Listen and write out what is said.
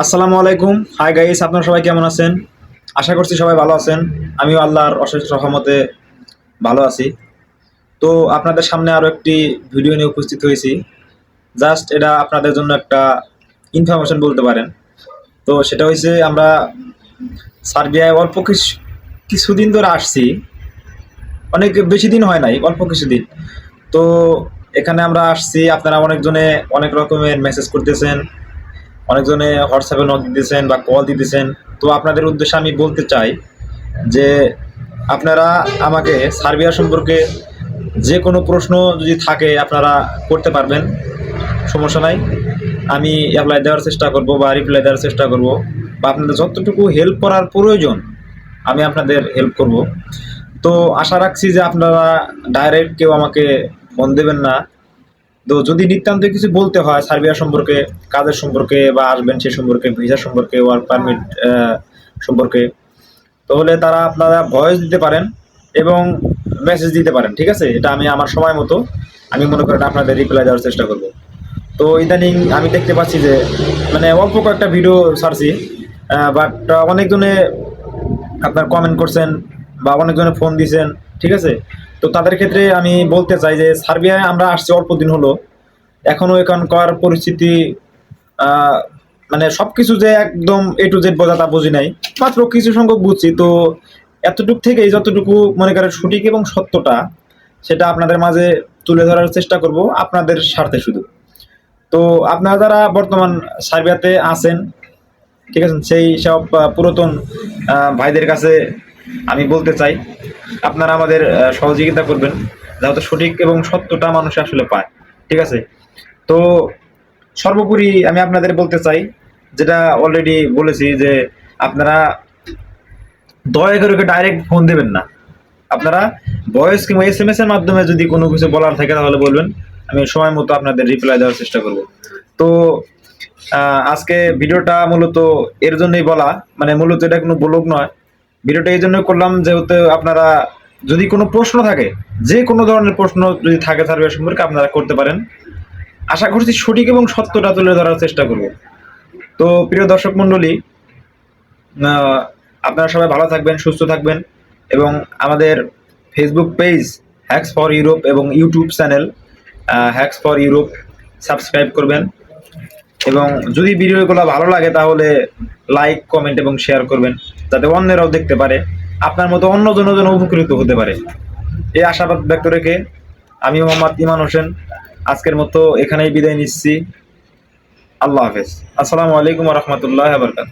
আসসালামু আলাইকুম। Hi guys আপনারা সবাই কেমন আছেন? আশা করছি সবাই ভালো আছেন। আমিও আল্লাহর অশেষ রহমতে ভালো আছি। তো আপনাদের সামনে আরও একটি ভিডিও নিয়ে উপস্থিত হয়েছি। জাস্ট এটা আপনাদের জন্য একটা ইনফরমেশন বলতে পারেন। তো সেটা হয়েছে আমরা সার্বিয়ায় অল্প কিছু, কিছুদিন ধরে আসছি। অনেক বেশি দিন হয় নাই, অল্প কিছুদিন। তো এখানে আমরা আসছি, আপনারা অনেকজনে অনেক রকমের মেসেজ করতেছেন। অনেকজনে হোয়াটসঅ্যাপে নক দিতেছেন বা কল দিতেছেন। তো আপনাদের উদ্দেশ্যে আমি বলতে চাই যে আপনারা আমাকে সার্বিয়া সম্পর্কে যে কোনো প্রশ্ন যদি থাকে, আপনারা করতে পারবেন। সমস্যা নাই। আমি অ্যাপ্লাই দেওয়ার চেষ্টা করব বা রিপ্লাই দেওয়ার চেষ্টা করব। বা আপনাদের যতটুকু হেল্প করার প্রয়োজন, আমি আপনাদের হেল্প করব। তো আশা রাখছি যে আপনারা ডাইরেক্ট কেউ আমাকে ফোন দেবেন না। তো যদি নিতান্ত কিছু বলতে হয় সার্বিয়া সম্পর্কে কাজের সম্পর্কে বা আসবেন সে সম্পর্কে, ভিসা সম্পর্কে ওয়ার্ক পারমিট সম্পর্কে, তাহলে তারা আপনারা ভয়েস দিতে পারেন এবং মেসেজ দিতে পারেন, ঠিক আছে? এটা আমি আমার সময় মতো, আমি মনে করেন আপনাদের রিপ্লাই দেওয়ার চেষ্টা করব। তো ইদানিং আমি দেখতে পাচ্ছি যে মানে অল্প কয়েকটা ভিডিও ছাড়ছি বাট অনেকজনে আপনার কমেন্ট করছেন বা অনেকজনে ফোন দিয়েছেন ঠিক আছে? তো তাদের ক্ষেত্রে আমি বলতে চাই যে সার্বিয়ায় আমরা আসছি অল্প দিন হলো। এখনও এখানকার পরিস্থিতি মানে সব কিছু যে একদম এ টু জেড বোঝা তা বুঝি নাই। মাত্র কিছু সংখ্যক বুঝছি, তো এতটুকু থেকেই যতটুকু মনে করেন সঠিক এবং সত্যটা, সেটা আপনাদের মাঝে তুলে ধরার চেষ্টা করব, আপনাদের স্বার্থে শুধু। তো আপনারা যারা বর্তমান সার্বিয়াতে আছেন, ঠিক আছে, সেই সব পুরাতন ভাইদের কাছে আমি বলতে চাই, আপনারা আমাদের সহযোগিতা করবেন, যাতে সঠিক এবং সত্যটা মানুষ আসলে পায়। ঠিক আছে? তো সর্বোপরি আমি আপনাদের বলতে চাই, যেটা অলরেডি বলেছি যে আপনারা দয়া করে ডাইরেক্ট ফোন দেবেন না। আপনারা ভয়েস কিংবা এস এম এস এর মাধ্যমে যদি কোনো কিছু বলার থাকে, তাহলে বলবেন। আমি সময় মতো আপনাদের রিপ্লাই দেওয়ার চেষ্টা করব। তো আজকে ভিডিওটা মূলত এর জন্যই বলা মানে মূলত এটা কোনো ব্লগ নয়। ভিডিওটা এই জন্যই করলাম যেহেতু আপনারা যদি কোনো প্রশ্ন থাকে, যে কোনো ধরনের প্রশ্ন যদি থাকে সার্ভে সম্পর্কে আপনারা করতে পারেন। আশা করছি সঠিক এবং সত্যটা তুলে ধরার চেষ্টা করব। তো প্রিয় দর্শক মণ্ডলী আপনারা সবাই ভালো থাকবেন, সুস্থ থাকবেন এবং আমাদের Facebook page hacks for Europe এবং YouTube channel hacks for Europe subscribe করবেন। এবং যদি ভিডিওগুলো ভালো লাগে তাহলে লাইক কমেন্ট এবং শেয়ার করবেন, যাতে অন্যরাও দেখতে পারে। আপনার মতো অন্য জন যেন উপকৃত হতে পারে। এই আশাবাদ ব্যক্ত রেখে আমি মোহাম্মদ ইমান হোসেন, আজকের মতো এখানেই বিদায় নিচ্ছি। আল্লাহ হাফেজ। আসসালামু আলাইকুম রহমতুল্লাহ বরকাত